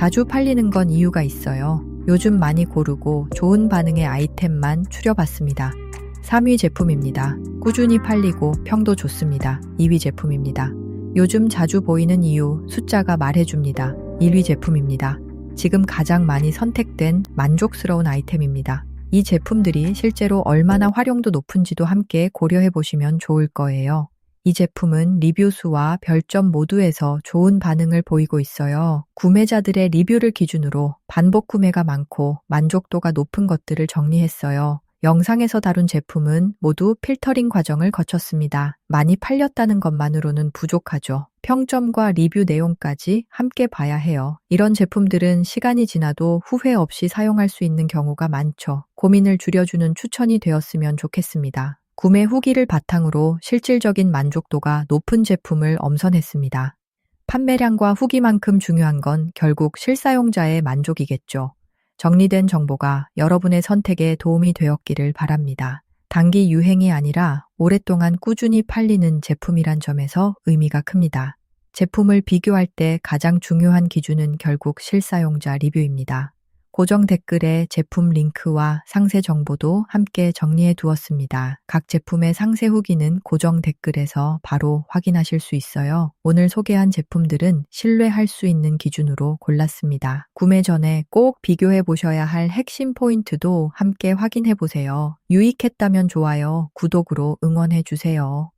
자주 팔리는 건 이유가 있어요. 요즘 많이 고르고 좋은 반응의 아이템만 추려봤습니다. 3위 제품입니다. 꾸준히 팔리고 평도 좋습니다. 2위 제품입니다. 요즘 자주 보이는 이유 숫자가 말해줍니다. 1위 제품입니다. 지금 가장 많이 선택된 만족스러운 아이템입니다. 이 제품들이 실제로 얼마나 활용도 높은지도 함께 고려해 보시면 좋을 거예요. 이 제품은 리뷰 수와 별점 모두에서 좋은 반응을 보이고 있어요. 구매자들의 리뷰를 기준으로 반복 구매가 많고 만족도가 높은 것들을 정리했어요. 영상에서 다룬 제품은 모두 필터링 과정을 거쳤습니다. 많이 팔렸다는 것만으로는 부족하죠. 평점과 리뷰 내용까지 함께 봐야 해요. 이런 제품들은 시간이 지나도 후회 없이 사용할 수 있는 경우가 많죠. 고민을 줄여주는 추천이 되었으면 좋겠습니다. 구매 후기를 바탕으로 실질적인 만족도가 높은 제품을 엄선했습니다. 판매량과 후기만큼 중요한 건 결국 실사용자의 만족이겠죠. 정리된 정보가 여러분의 선택에 도움이 되었기를 바랍니다. 단기 유행이 아니라 오랫동안 꾸준히 팔리는 제품이란 점에서 의미가 큽니다. 제품을 비교할 때 가장 중요한 기준은 결국 실사용자 리뷰입니다. 고정 댓글에 제품 링크와 상세 정보도 함께 정리해 두었습니다. 각 제품의 상세 후기는 고정 댓글에서 바로 확인하실 수 있어요. 오늘 소개한 제품들은 신뢰할 수 있는 기준으로 골랐습니다. 구매 전에 꼭 비교해 보셔야 할 핵심 포인트도 함께 확인해 보세요. 유익했다면 좋아요, 구독으로 응원해 주세요.